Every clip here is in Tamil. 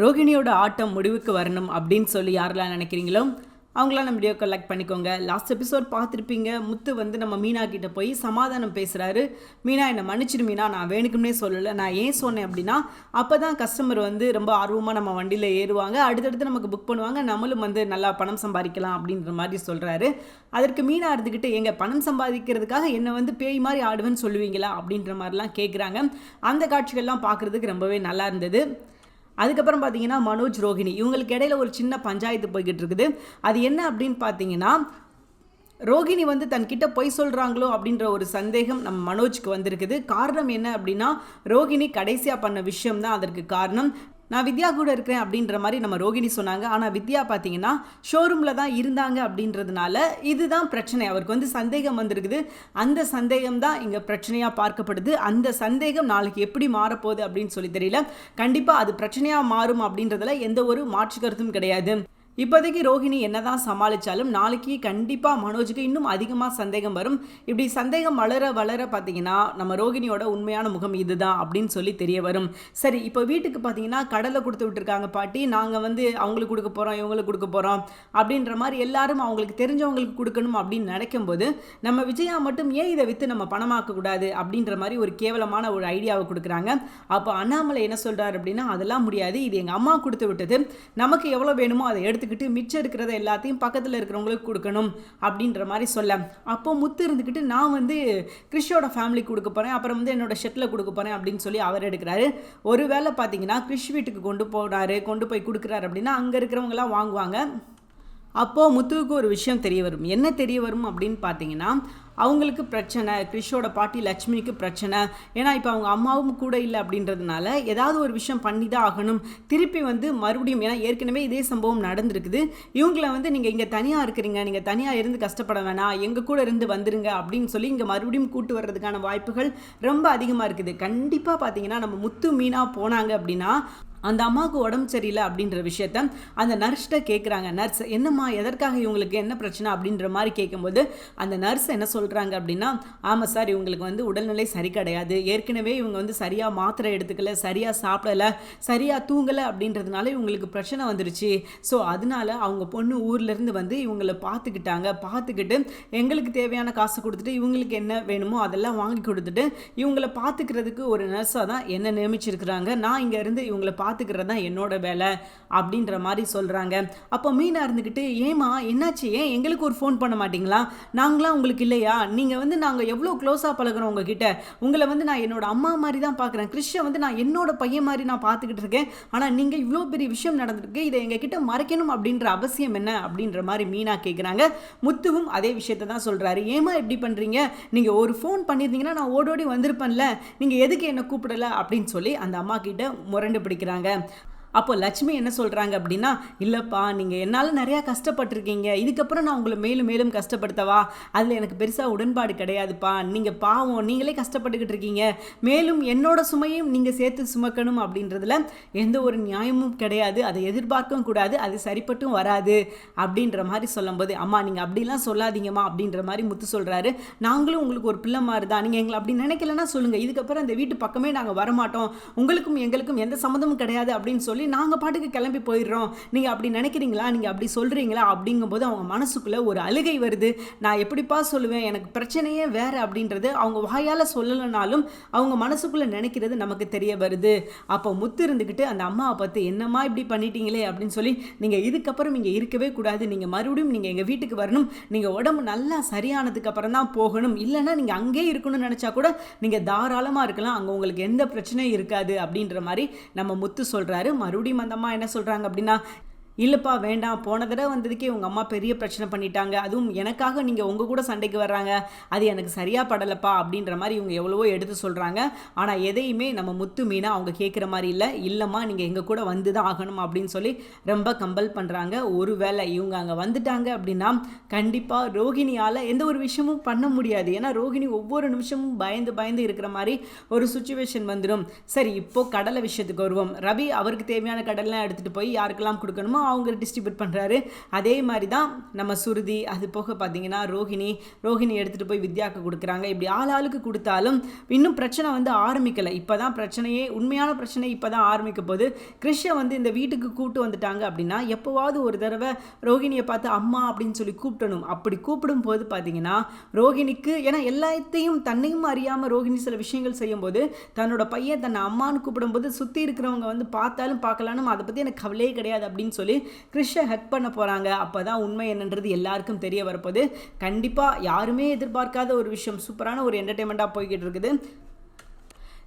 ரோகிணியோட ஆட்டம் முடிவுக்கு வரணும் அப்படின்னு சொல்லி யாரெல்லாம் நினைக்கிறீங்களோ அவங்களாம் நம்ம வீடியோ கலெக்ட் பண்ணிக்கோங்க. லாஸ்ட் எபிசோட் பார்த்துருப்பீங்க. முத்து வந்து நம்ம மீனா கிட்ட போய் சமாதானம் பேசுகிறாரு மீனா என்னை மன்னிச்சிடு மீனா. நான் வேணுக்கும்னே சொல்லலை. நான் ஏன் சொன்னேன் அப்படின்னா அப்போ தான் கஸ்டமர் வந்து ரொம்ப ஆர்வமாக நம்ம வண்டியில் ஏறுவாங்க. அடுத்தடுத்து நமக்கு புக் பண்ணுவாங்க. நம்மளும் வந்து நல்லா பணம் சம்பாதிக்கலாம் அப்படின்ற மாதிரி சொல்கிறாரு அதற்கு மீனா இருந்துக்கிட்டு எங்கள் பணம் சம்பாதிக்கிறதுக்காக என்னை வந்து பேய் மாதிரி ஆடுவேன்னு சொல்லுவீங்களா? அப்படின்ற மாதிரிலாம் கேட்குறாங்க அந்த காட்சிகள்லாம் பார்க்குறதுக்கு ரொம்பவே நல்லா இருந்தது. அதுக்கப்புறம் பார்த்தீங்கன்னா மனோஜ் ரோஹிணி. இவங்களுக்கு இடையில ஒரு சின்ன பஞ்சாயத்து போய்கிட்டு இருக்குது. அது என்ன அப்படின்னு பார்த்தீங்கன்னா ரோகிணி வந்து தன்கிட்ட பொய் சொல்கிறாங்களோ அப்படின்ற ஒரு சந்தேகம் நம்ம மனோஜ்க்கு வந்திருக்குது. காரணம் என்ன அப்படின்னா ரோகிணி கடைசியாக பண்ண விஷயம் தான் அதற்கு காரணம். நான் வித்யா கூட இருக்கிறேன் அப்படின்ற மாதிரி நம்ம ரோகிணி சொன்னாங்க. ஆனால் வித்யா பார்த்தீங்கன்னா ஷோரூமில் தான் இருந்தாங்க அப்படின்றதுனால இதுதான் பிரச்சனை. அவருக்கு வந்து சந்தேகம் வந்திருக்குது. அந்த சந்தேகம் தான் இங்கே பிரச்சனையாக பார்க்கப்படுது. அந்த சந்தேகம் நாளைக்கு எப்படி மாறப்போகுது அப்படின்னு சொல்லி தெரியல. கண்டிப்பாக அது பிரச்சனையாக மாறும் அப்படின்றதுல எந்த ஒரு மாற்று கருத்தும் கிடையாது. இப்போதைக்கு ரோஹிணி என்னதான் சமாளித்தாலும் நாளைக்கு கண்டிப்பாக மனோஜுக்கு இன்னும் அதிகமாக சந்தேகம் வரும். இப்படி சந்தேகம் வளர வளர பார்த்தீங்கன்னா நம்ம ரோகிணியோட உண்மையான முகம் இதுதான் அப்படின்னு சொல்லி தெரிய வரும். சரி இப்போ வீட்டுக்கு பார்த்தீங்கன்னா கடலை கொடுத்து விட்டுருக்காங்க பாட்டி. நாங்கள் வந்து அவங்களுக்கு கொடுக்க போகிறோம் இவங்களுக்கு கொடுக்க போகிறோம் அப்படின்ற மாதிரி எல்லாரும் அவங்களுக்கு தெரிஞ்சவங்களுக்கு கொடுக்கணும் அப்படின்னு நினைக்கும் போது நம்ம விஜயா மட்டும் ஏன் இதை விற்று நம்ம பணமாக்க கூடாது அப்படின்ற மாதிரி ஒரு கேவலமான ஒரு ஐடியாவை கொடுக்குறாங்க. அப்போ அண்ணாமலை என்ன சொல்கிறார் அப்படின்னா அதெல்லாம் முடியாது. இது எங்கள் அம்மா கொடுத்து விட்டது. நமக்கு எவ்வளோ வேணுமோ அதை எடுத்து எடுத்துக்கிட்டு மிச்சம் இருக்கிறத எல்லாத்தையும் பக்கத்தில் இருக்கிறவங்களுக்கு கொடுக்கணும் அப்படின்ற மாதிரி சொல்ல. அப்போ முத்து இருந்துக்கிட்டு நான் வந்து கிறிஷோட ஃபேமிலிக்கு கொடுக்க போகிறேன் அப்புறம் வந்து என்னோட ஷெட்டில் கொடுக்க போகிறேன் அப்படின்னு சொல்லி அவர் எடுக்கிறாரு. ஒருவேளை பார்த்தீங்கன்னா கிறிஷ் வீட்டுக்கு கொண்டு போனாரு கொண்டு போய் கொடுக்குறாரு அப்படின்னா அங்கே இருக்கிறவங்களாம் வாங்குவாங்க. அப்போது முத்துவுக்கு ஒரு விஷயம் தெரிய வரும். என்ன தெரிய வரும் அப்படின்னு பார்த்தீங்கன்னா அவங்களுக்கு பிரச்சனை கிறிஷோட பாட்டி லட்சுமிக்கு பிரச்சனை. ஏன்னா இப்போ அவங்க அம்மாவும் கூட இல்லை அப்படின்றதுனால ஏதாவது ஒரு விஷயம் பண்ணி தான் ஆகணும். திருப்பி வந்து மறுபடியும் ஏன்னா ஏற்கனவே இதே சம்பவம் நடந்திருக்குது. இவங்களை வந்து நீங்கள் இங்கே தனியாக இருக்கிறீங்க நீங்கள் தனியாக இருந்து கஷ்டப்பட வேணாம் எங்கள் கூட இருந்து வந்துருங்க அப்படின்னு சொல்லி இங்கே மறுபடியும் கூட்டு வர்றதுக்கான வாய்ப்புகள் ரொம்ப அதிகமாக இருக்குது. கண்டிப்பாக பார்த்தீங்கன்னா நம்ம முத்து மீனாக போனாங்க அப்படின்னா அந்த அம்மாவுக்கு உடம்பு சரியில்லை அப்படின்ற விஷயத்த அந்த நர்ஸ்கிட்ட கேட்குறாங்க நர்ஸ் என்னம்மா எதற்காக இவங்களுக்கு என்ன பிரச்சனை? அப்படின்ற மாதிரி கேட்கும்போது அந்த நர்ஸ் என்ன சொல்கிறாங்க அப்படின்னா ஆமாம் சார் இவங்களுக்கு வந்து உடல்நிலை சரி கிடையாது. ஏற்கனவே இவங்க வந்து சரியாக மாத்திரை எடுத்துக்கல சரியாக சாப்பிடலை சரியாக தூங்கலை அப்படின்றதுனால இவங்களுக்கு பிரச்சனை வந்துருச்சு. ஸோ அதனால அவங்க பொண்ணு ஊர்லேருந்து வந்து இவங்களை பார்த்துக்கிட்டாங்க. பார்த்துக்கிட்டு எங்களுக்கு தேவையான காசு கொடுத்துட்டு இவங்களுக்கு என்ன வேணுமோ அதெல்லாம் வாங்கி கொடுத்துட்டு இவங்களை பார்த்துக்கிறதுக்கு ஒரு நர்ஸாக தான் என்ன நியமிச்சிருக்கிறாங்க. நான் இங்கேருந்து இவங்களை பார்த்துக்கிறது தான் என்னோட வேலை அப்படின்ற மாதிரி சொல்கிறாங்க அப்போ மீனாக இருந்துக்கிட்டு ஏமா என்னாச்சு? ஏன் எங்களுக்கு ஒரு ஃபோன் பண்ண மாட்டிங்களா? நாங்களாம் உங்களுக்கு இல்லையா? நீங்கள் வந்து நாங்கள் எவ்வளோ க்ளோஸாக பழகிறோம் உங்ககிட்ட? உங்களை வந்து நான் என்னோட அம்மா மாதிரி தான் பார்க்குறேன் கிறிஷை வந்து நான் என்னோட பையன் மாதிரி நான் பார்த்துக்கிட்டு இருக்கேன். ஆனால் நீங்கள் இவ்வளோ பெரிய விஷயம் நடந்திருக்கு. இதை எங்ககிட்ட மறைக்கணும் அப்படின்ற அவசியம் என்ன? அப்படின்ற மாதிரி மீனா கேட்குறாங்க முத்துவும் அதே விஷயத்த தான் சொல்கிறாரு ஏமா இப்படி பண்ணுறீங்க நீங்கள் ஒரு ஃபோன் பண்ணியிருந்தீங்கன்னா நான் ஓடோடி வந்திருப்பேன்ல. நீங்கள் எதுக்கு என்னை கூப்பிடலை? அப்படின்னு சொல்லி அந்த அம்மா கிட்ட முரண்டு பிடிக்கிறாங்க. அப்போ லட்சுமி என்ன சொல்கிறாங்க அப்படின்னா இல்லைப்பா நீங்கள் என்னால் நிறையா கஷ்டப்பட்டிருக்கீங்க. இதுக்கப்புறம் நான் உங்களை மேலும் மேலும் கஷ்டப்படுத்தவா? அதில் எனக்கு பெருசாக உடன்பாடு கிடையாதுப்பா. நீங்கள் பாவம் நீங்களே கஷ்டப்பட்டுக்கிட்டு இருக்கீங்க. மேலும் என்னோட சுமையும் நீங்கள் சேர்த்து சுமக்கணும் அப்படின்றதுல எந்த ஒரு நியாயமும் கிடையாது. அதை எதிர்பார்க்கவும் கூடாது. அது சரிப்பட்டும் வராது அப்படின்ற மாதிரி சொல்லும்போது அம்மா நீங்கள் அப்படிலாம் சொல்லாதீங்கம்மா அப்படின்ற மாதிரி முத்து சொல்கிறாரு நாங்களும் உங்களுக்கு ஒரு பிள்ளை மாதிரி தான் நீங்கள் எங்களை அப்படி நினைக்கலன்னா சொல்லுங்கள் இதுக்கப்புறம் இந்த வீட்டு பக்கமே நாங்கள் வரமாட்டோம். உங்களுக்கும் எங்களுக்கும் எந்த சம்மந்தமும் கிடையாது அப்படின்னு சொல்லி நாங்கள் பாட்டுக்கு கிளம்பி போயிடுறோம். நீங்கள் அப்படி நினைக்கிறீங்களா? நீங்கள் அப்படி சொல்கிறீங்களா அப்படிங்கும்போது அவங்க மனசுக்குள்ளே ஒரு அழுகை வருது. நான் எப்படிப்பா சொல்லுவேன்? எனக்கு பிரச்சனையே வேறு அப்படின்றது அவங்க வாயால் சொல்லலைனாலும் அவங்க மனசுக்குள்ளே நினைக்கிறது நமக்கு தெரிய வருது. அப்போ முத்து இருந்துக்கிட்டு அந்த அம்மாவை பார்த்து என்னம்மா இப்படி பண்ணிட்டீங்களே? அப்படின்னு சொல்லி நீங்கள் இதுக்கப்புறம் இங்கே இருக்கவே கூடாது. நீங்கள் மறுபடியும் நீங்கள் எங்கள் வீட்டுக்கு வரணும். நீங்கள் உடம்பு நல்லா சரியானதுக்கு அப்புறம் தான் போகணும். இல்லைன்னா நீங்கள் அங்கேயே இருக்கணும்னு நினச்சா கூட நீங்கள் தாராளமாக இருக்கலாம். அங்கே உங்களுக்கு எந்த பிரச்சனையும் இருக்காது. அப்படின்ற மாதிரி நம்ம முத்து சொல்கிறாரு மறுபடியும் மந்தமாக என்ன சொல்கிறாங்க அப்படின்னா இல்லைப்பா வேண்டாம். போன தடவை வந்ததுக்கே உங்கள் அம்மா பெரிய பிரச்சனை பண்ணிட்டாங்க. அதுவும் எனக்காக நீங்கள் உங்கள் கூட சண்டைக்கு வர்றாங்க. அது எனக்கு சரியாக படலைப்பா அப்படின்ற மாதிரி இவங்க எவ்வளவோ எடுத்து சொல்கிறாங்க ஆனால் எதையுமே நம்ம முத்து மீனா அவங்க கேட்குற மாதிரி இல்லை. இல்லைம்மா நீங்கள் எங்கள் கூட வந்து தான் ஆகணும் அப்படின்னு சொல்லி ரொம்ப கம்பல் பண்ணுறாங்க ஒருவேளை இவங்க அங்கே வந்துட்டாங்க அப்படின்னா கண்டிப்பாக ரோகிணியால் எந்த ஒரு விஷயமும் பண்ண முடியாது. ஏன்னா ரோகிணி ஒவ்வொரு நிமிஷமும் பயந்து பயந்து இருக்கிற மாதிரி ஒரு சுச்சுவேஷன் வந்துடும் சரி இப்போது கடலை விஷயத்துக்கு வருவோம். ரவி அவருக்கு தேவையான கடல்லாம் எடுத்துகிட்டு போய் யாருக்கெல்லாம் கொடுக்கணுமோ அவங்க டிஸ்ட்ரிபியூட் பண்ணுறாரு அதே மாதிரி தான் நம்ம சுருதி அது போக பார்த்தீங்கன்னா ரோஹிணி ரோஹிணி எடுத்துகிட்டு போய் வித்யாவுக்கு கொடுக்குறாங்க. இப்படி ஆள் ஆளுக்கு கொடுத்தாலும் இன்னும் பிரச்சனை வந்து ஆரம்பிக்கலை. இப்போ தான் பிரச்சனையே உண்மையான பிரச்சனை இப்போ தான் ஆரம்பிக்க போது கிருஷ்ண வந்து இந்த வீட்டுக்கு கூப்பிட்டு வந்துட்டாங்க அப்படின்னா எப்போவாவது ஒரு தடவை ரோஹிணியை பார்த்து அம்மா அப்படின்னு சொல்லி கூப்பிடணும். அப்படி கூப்பிடும் போது பார்த்தீங்கன்னா ரோஹிணிக்கு ஏன்னா எல்லாத்தையும் தன்னையும் அறியாமல் ரோஹிணி சில விஷயங்கள் செய்யும்போது தன்னோட பையன் தன்னை அம்மான்னு கூப்பிடும்போது சுற்றி இருக்கிறவங்க வந்து பார்த்தாலும் பார்க்கலானும் அதை பற்றி எனக்கு கவலையே கிடையாது அப்படின்னு சொல்லி கிருஷ்ண ஹெக் பண்ண போகிறாங்க அப்போ தான் உண்மை என்னன்றது எல்லாருக்கும் தெரிய வரப்போது கண்டிப்பாக யாருமே எதிர்பார்க்காத ஒரு விஷயம். சூப்பரான ஒரு என்டர்டைன்மெண்ட்டாக போய்கிட்டு இருக்குது.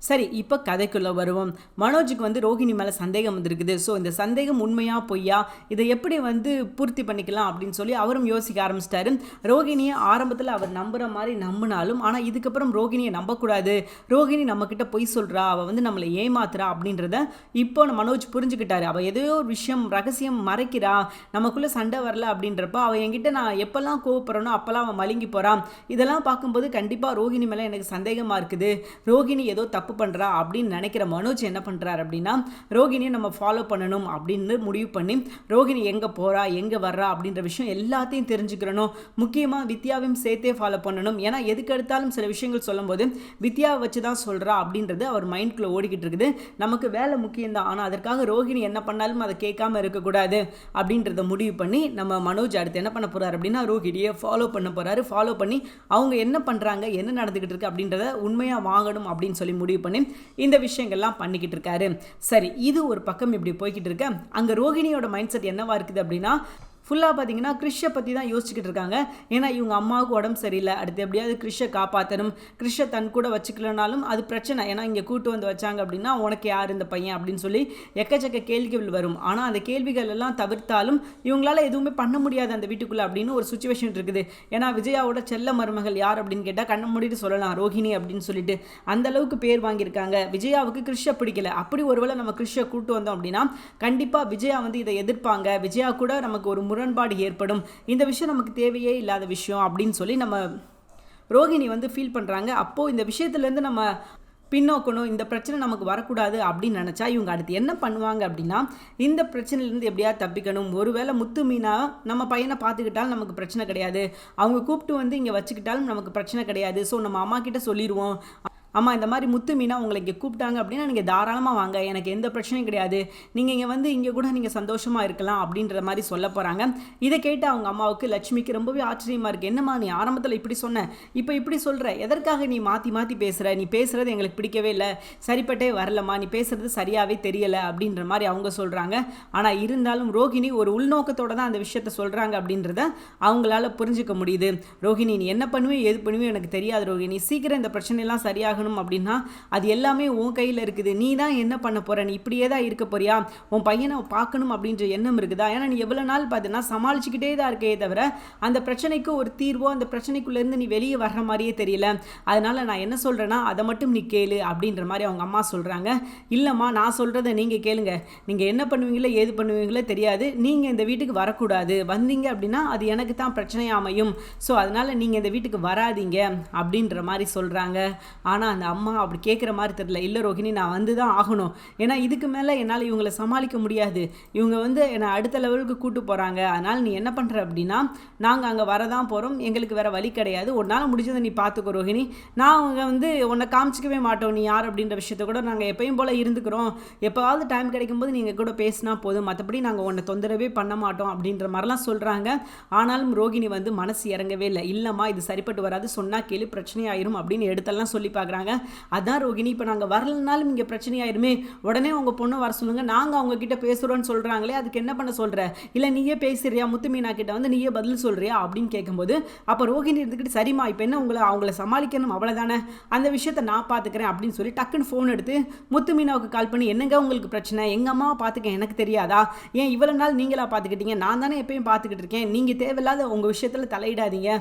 சரி இப்போ கதைக்குள்ளே வருவோம். மனோஜுக்கு வந்து ரோஹிணி மேலே சந்தேகம் வந்திருக்குது. ஸோ இந்த சந்தேகம் உண்மையா பொய்யா? இதை எப்படி வந்து பூர்த்தி பண்ணிக்கலாம் அப்படின்னு சொல்லி அவரும் யோசிக்க ஆரம்பிச்சிட்டாரு. ரோஹிணியை ஆரம்பத்தில் அவர் நம்புகிற மாதிரி நம்பினாலும் ஆனால் இதுக்கப்புறம் ரோஹிணியை நம்பக்கூடாது. ரோஹிணி நம்மக்கிட்ட பொய் சொல்கிறா அவள் வந்து நம்மளை ஏமாத்துறா அப்படின்றத இப்போ மனோஜ் புரிஞ்சுக்கிட்டாரு. அவள் ஏதோ ஒரு விஷயம் ரகசியம் மறைக்கிறா. நமக்குள்ளே சண்டை வரல அப்படின்றப்ப அவள் என்கிட்ட நான் எப்போல்லாம் கோவப்படுறனோ அப்போல்லாம் அவன் மலுங்கி போகிறான் இதெல்லாம் பார்க்கும்போது கண்டிப்பாக ரோஹிணி மேலே எனக்கு சந்தேகமாக இருக்குது. ரோஹிணி ஏதோ தப்பு தப்பு பண்ணுறா அப்படின்னு நினைக்கிற மனோஜ் என்ன பண்ணுறாரு அப்படின்னா ரோகிணியை நம்ம ஃபாலோ பண்ணணும் அப்படின்னு முடிவு பண்ணி ரோகிணி எங்கே போகிறா எங்கே வர்றா அப்படின்ற விஷயம் எல்லாத்தையும் தெரிஞ்சுக்கிறணும். முக்கியமாக வித்யாவையும் சேர்த்தே ஃபாலோ பண்ணணும். ஏன்னா எதுக்கு எடுத்தாலும் சில விஷயங்கள் சொல்லும்போது வித்யாவை வச்சு தான் சொல்கிறா அப்படின்றது அவர் மைண்ட்குள்ளே ஓடிக்கிட்டு இருக்குது. நமக்கு வேலை முக்கியம்தான். ஆனால் அதற்காக ரோகிணி என்ன பண்ணாலும் அதை கேட்காம இருக்கக்கூடாது அப்படின்றத முடிவு பண்ணி நம்ம மனோஜ் அடுத்து என்ன பண்ண போகிறார் அப்படின்னா ரோகிணியை ஃபாலோ பண்ண போகிறாரு ஃபாலோ பண்ணி அவங்க என்ன பண்ணுறாங்க என்ன நடந்துக்கிட்டு இருக்கு அப்படின்றத உண்மையாக வாங்கணும் அப்படின்னு சொல்லி முடிவு பண்ணி இந்த விஷயங்கள்லாம் பண்ணிக்கிட்டு இருக்காரு. சரி இது ஒரு பக்கம் இப்படி போய்கிட்டு இருக்க. அங்கே ரோகிணியோட மைண்ட் செட் என்னவா இருக்குது அப்படின்னா ஃபுல்லாக பார்த்தீங்கன்னா கிறிஷை பற்றி தான் யோசிச்சுக்கிட்டு இருக்காங்க. ஏன்னா இவங்க அம்மாவுக்கு உடம்பு சரியில்லை. அடுத்து எப்படியாவது கிறிஷை காப்பாற்றணும் கிறிஷை தன் கூட வச்சுக்கலனாலும் அது பிரச்சனை. ஏன்னா இங்கே கூட்டு வந்து வச்சாங்க அப்படின்னா உனக்கு யார் இந்த பையன் அப்படின்னு சொல்லி எக்கச்சக்க கேள்விகள் வரும். ஆனால் அந்த கேள்விகள் எல்லாம் தவிர்த்தாலும் இவங்களால எதுவுமே பண்ண முடியாது அந்த வீட்டுக்குள்ளே அப்படின்னு ஒரு சுச்சுவேஷன் இருக்குது. ஏன்னா விஜயாவோட செல்ல மருமகள் யார் அப்படின்னு கேட்டால் கண்ணை மூடிட்டு சொல்லலாம். ரோஹிணி அப்படின்னு சொல்லிட்டு அந்த அளவுக்கு பேர் வாங்கியிருக்காங்க. விஜயாவுக்கு கிறிஷை பிடிக்கல. அப்படி ஒருவேளை நம்ம கிறிஷை கூட்டு வந்தோம் அப்படின்னா கண்டிப்பாக விஜயா வந்து இதை எதிர்ப்பாங்க. விஜயா கூட நமக்கு ஒரு முரண்பாடு ஏற்படும். இந்த விஷயம் நமக்கு தேவையே இல்லாத விஷயம் அப்படின்னு சொல்லி நம்ம ரோகிணி வந்து ஃபீல் பண்ணுறாங்க அப்போது இந்த விஷயத்துலேருந்து நம்ம பின்னோக்கணும். இந்த பிரச்சனை நமக்கு வரக்கூடாது அப்படின்னு நினச்சா இவங்க அடுத்து என்ன பண்ணுவாங்க அப்படின்னா இந்த பிரச்சனையிலேருந்து எப்படியாவது தப்பிக்கணும். ஒருவேளை முத்து மீனா நம்ம பையனை பார்த்துக்கிட்டாலும் நமக்கு பிரச்சனை கிடையாது. அவங்க கூப்பிட்டு வந்து இங்கே வச்சுக்கிட்டாலும் நமக்கு பிரச்சனை கிடையாது. ஸோ நம்ம அம்மா கிட்ட சொல்லிடுவோம் அம்மா இந்த மாதிரி முத்து மீனா உங்களை இங்கே கூப்பிட்டாங்க அப்படின்னா நீங்கள் தாராளமாக வாங்க. எனக்கு எந்த பிரச்சனையும் கிடையாது. நீங்கள் இங்கே வந்து இங்கே கூட நீங்கள் சந்தோஷமாக இருக்கலாம் அப்படின்ற மாதிரி சொல்ல போகிறாங்க இதை கேட்டு அவங்க அம்மாவுக்கு லட்சுமிக்கு ரொம்பவே ஆச்சரியமாக இருக்குது என்னம்மா நீ ஆரம்பத்தில் இப்படி சொன்ன. இப்போ இப்படி சொல்கிற எதற்காக நீ மாற்றி மாற்றி பேசுகிற நீ பேசுகிறது எங்களுக்கு பிடிக்கவே இல்லை. சரிப்பட்டே வரலம்மா. நீ பேசுகிறது சரியாகவே தெரியலை அப்படின்ற மாதிரி அவங்க சொல்கிறாங்க ஆனால் இருந்தாலும் ரோஹிணி ஒரு உள்நோக்கத்தோடு தான் அந்த விஷயத்த சொல்கிறாங்க அப்படின்றத அவங்களால புரிஞ்சுக்க முடியுது. ரோஹிணி நீ என்ன பண்ணுவே எது பண்ணுவேன் எனக்கு தெரியாது ரோஹிணி சீக்கிரம் இந்த பிரச்சனையெல்லாம் சரியாக ஆகணும் அப்படின்னா அது எல்லாமே உன் கையில் இருக்குது. நீ தான் என்ன பண்ண போகிற நீ இப்படியே தான் இருக்க போறியா? உன் பையனை பார்க்கணும் அப்படின்ற எண்ணம் இருக்குதா? ஏன்னா நீ எவ்வளோ நாள் பார்த்தீங்கன்னா சமாளிச்சுக்கிட்டே தான் இருக்கே தவிர அந்த பிரச்சனைக்கு ஒரு தீர்வோ அந்த பிரச்சனைக்குள்ளேருந்து நீ வெளியே வர்ற மாதிரியே தெரியல. அதனால் நான் என்ன சொல்கிறேன்னா அதை மட்டும் நீ கேளு அப்படின்ற மாதிரி அவங்க அம்மா சொல்கிறாங்க இல்லைம்மா நான் சொல்கிறத நீங்கள் கேளுங்க. நீங்கள் என்ன பண்ணுவீங்களோ ஏது பண்ணுவீங்களோ தெரியாது. நீங்கள் இந்த வீட்டுக்கு வரக்கூடாது. வந்தீங்க அப்படின்னா அது எனக்கு தான் பிரச்சனையாக அமையும். ஸோ அதனால் நீங்கள் இந்த வீட்டுக்கு வராதீங்க அப்படின்ற மாதிரி சொல்கிறாங்க ஆனால் அந்த அம்மா அப்படி கேட்குற மாதிரி தெரில இல்லை ரோஹிணி நான் வந்து தான் ஆகணும். ஏன்னா இதுக்கு மேலே என்னால் இவங்களை சமாளிக்க முடியாது. இவங்க வந்து என்னை அடுத்த லெவலுக்கு கூட்டு போகிறாங்க அதனால் நீ என்ன பண்ணுற அப்படின்னா நாங்கள் அங்கே வரதான் போகிறோம் எங்களுக்கு வேறு வழி கிடையாது. உன்னால் முடிஞ்சதை நீ பார்த்துக்கோ ரோஹிணி. நான் அவங்க வந்து உன்னை காமிச்சிக்கவே மாட்டோம். நீ யார் அப்படின்ற விஷயத்த கூட நாங்கள் எப்பயும் போல் இருந்துக்கிறோம். எப்போவாவது டைம் கிடைக்கும்போது நீங்கள் கூட பேசினா போதும். மற்றபடி நாங்கள் உன்னை தொந்தரவே பண்ண மாட்டோம் அப்படின்ற மாதிரிலாம் சொல்கிறாங்க ஆனாலும் ரோகிணி வந்து மனசு இறங்கவே இல்லை. இல்லைம்மா இது சரிப்பட்டு வராது. சொன்னால் கேளு பிரச்சனையாயிரும் அப்படின்னு எடுத்தெல்லாம் சொல்லி பார்க்குறாங்க அதான் ரோகிணி இப்போ நாங்கள் வரலனாலும் இங்கே பிரச்சனையாயிருமே. உடனே உங்கள் பொண்ணை வர சொல்லுங்கள் நாங்கள் அவங்கக்கிட்ட பேசுகிறோன்னு சொல்கிறாங்களே அதுக்கு என்ன பண்ண சொல்கிற இல்லை நீயே பேசுறியா? முத்துமீனா கிட்ட வந்து நீயே பதில் சொல்கிறியா அப்படின்னு கேட்கும்போது அப்போ ரோகிணி இருந்துக்கிட்டு சரிம்மா இப்போ என்ன உங்களை அவங்கள சமாளிக்கணும்? அவ்வளோதானே அந்த விஷயத்தை நான் பார்த்துக்கிறேன் அப்படின்னு சொல்லி டக்குன்னு ஃபோன் எடுத்து முத்துமீனாவுக்கு கால் பண்ணி என்னங்க உங்களுக்கு பிரச்சனை? எங்கள் அம்மாவை பார்த்துக்க எனக்கு தெரியாதா? ஏன் இவ்வளோ நாள் நீங்களாக பார்த்துக்கிட்டீங்க நான் தானே எப்பயும் பார்த்துக்கிட்டு இருக்கேன். நீங்கள் தேவையில்லாத உங்கள் விஷயத்தில் தலையிடாதீங்க.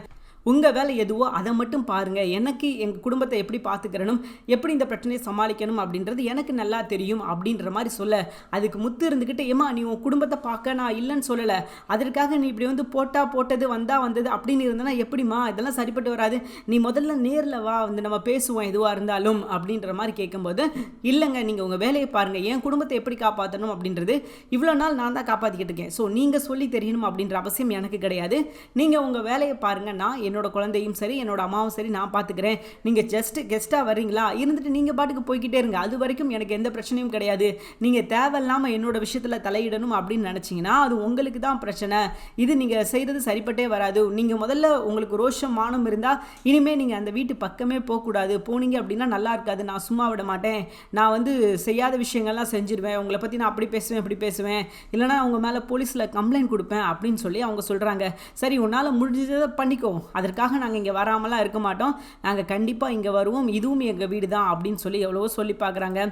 உங்கள் வேலை எதுவோ அதை மட்டும் பாருங்கள் எனக்கு எங்கள் குடும்பத்தை எப்படி பார்த்துக்கிறனும் எப்படி இந்த பிரச்சனையை சமாளிக்கணும் அப்படின்றது எனக்கு நல்லா தெரியும் அப்படின்ற மாதிரி சொல்ல. அதுக்கு முத்து இருந்துக்கிட்டு ஏமா நீ உன் குடும்பத்தை பார்க்க நான் இல்லைன்னு சொல்லலை. அதற்காக நீ இப்படி வந்து போட்டா போட்டது வந்தா வந்தது அப்படின்னு இருந்தனா எப்படிம்மா? இதெல்லாம் சரிப்பட்டு வராது. நீ முதல்ல நேரில் வா. வந்து நம்ம பேசுவோம் எதுவாக இருந்தாலும் அப்படின்ற மாதிரி கேட்கும்போது இல்லைங்க நீங்கள் உங்கள் வேலையை பாருங்கள் என் குடும்பத்தை எப்படி காப்பாற்றணும் அப்படின்றது இவ்வளோ நாள் நான் தான் காப்பாற்றிக்கிட்டு இருக்கேன். ஸோ நீங்கள் சொல்லி தெரியணும் அப்படின்ற அவசியம் எனக்கு கிடையாது. நீங்கள் உங்கள் வேலையை பாருங்கள் நான் என்னோட குழந்தையும் சரி என்னோட அம்மாவும் சரி நான் பார்த்துக்கிறேன் நீங்கள் ஜஸ்ட்டு கெஸ்ட்டாக வர்றீங்களா? இருந்துட்டு நீங்கள் பாட்டுக்கு போய்கிட்டே இருங்க. அது வரைக்கும் எனக்கு எந்த பிரச்சனையும் கிடையாது. நீங்கள் தேவையில்லாமல் என்னோட விஷயத்தில் தலையிடணும் அப்படின்னு நினச்சிங்கன்னா அது உங்களுக்கு தான் பிரச்சனை. இது நீங்கள் செய்கிறது சரிப்பட்டே வராது. நீங்கள் முதல்ல உங்களுக்கு ரோஷம் மானம் இருந்தால் இனிமேல் நீங்கள் அந்த வீட்டு பக்கமே போகக்கூடாது. போனீங்க அப்படின்னா நல்லா இருக்காது. நான் சும்மா விட மாட்டேன். நான் வந்து செய்யாத விஷயங்கள்லாம் செஞ்சிருவேன். உங்களை பற்றி நான் அப்படி பேசுவேன் இப்படி பேசுவேன். இல்லைனா அவங்க மேலே போலீஸில் கம்ப்ளைண்ட் கொடுப்பேன் அப்படின்னு சொல்லி அவங்க சொல்கிறாங்க சரி உன்னால் முடிஞ்சதை பண்ணிக்கோ. அதற்காக நாங்கள் இங்கே வராமலாம் இருக்க மாட்டோம். நாங்கள் கண்டிப்பாக இங்கே வருவோம். இதுவும் எங்கள் வீடு தான் அப்படின்னு சொல்லி எவ்வளவோ சொல்லி பார்க்குறாங்க.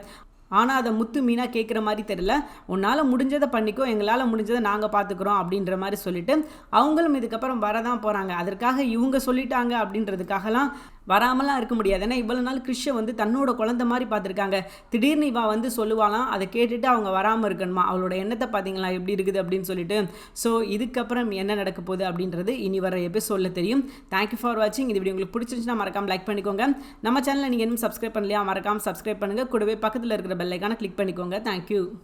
ஆனால் அதை முத்து மீனாக கேட்குற மாதிரி தெரியல. உன்னால் முடிஞ்சதை பண்ணிக்கோ எங்களால் முடிஞ்சதை நாங்கள் பார்த்துக்குறோம் அப்படின்ற மாதிரி சொல்லிட்டு அவங்களும் இதுக்கப்புறம் வரதான் போகிறாங்க அதற்காக இவங்க சொல்லிட்டாங்க அப்படின்றதுக்காகலாம் வராமலாம் இருக்க முடியாது. ஏன்னா இவ்வளோ நாள் கிறிஷை வந்து தன்னோட குழந்த மாதிரி பார்த்துருக்காங்க. திடீர்னு இவா வந்து சொல்லுவாளாம் அதை கேட்டுட்டு அவங்க வராமல் இருக்கணுமா? அவளோட எண்ணத்தை பார்த்தீங்களா? எப்படி இருக்குது அப்படின்னு சொல்லிட்டு. ஸோ இதுக்கப்புறம் என்ன நடக்க போகுது அப்படின்றது இனி வர எபிசோடில் தெரியும். தேங்க்யூ ஃபார் வாட்சிங் இது வீடியோ உங்களுக்கு பிடிச்சிருந்துச்சுன்னா மறக்காம லைக் பண்ணிக்கோங்க. நம்ம சேனலில் நீங்கள் இன்னும் சப்ஸ்கிரைப் பண்ணலையா? மறக்காம சப்ஸ்கிரைப் பண்ணுங்கள் கூடவே பக்கத்தில் இருக்கிற பெல்லைக்கான கிளிக் பண்ணிக்கோங்க. தேங்க்யூ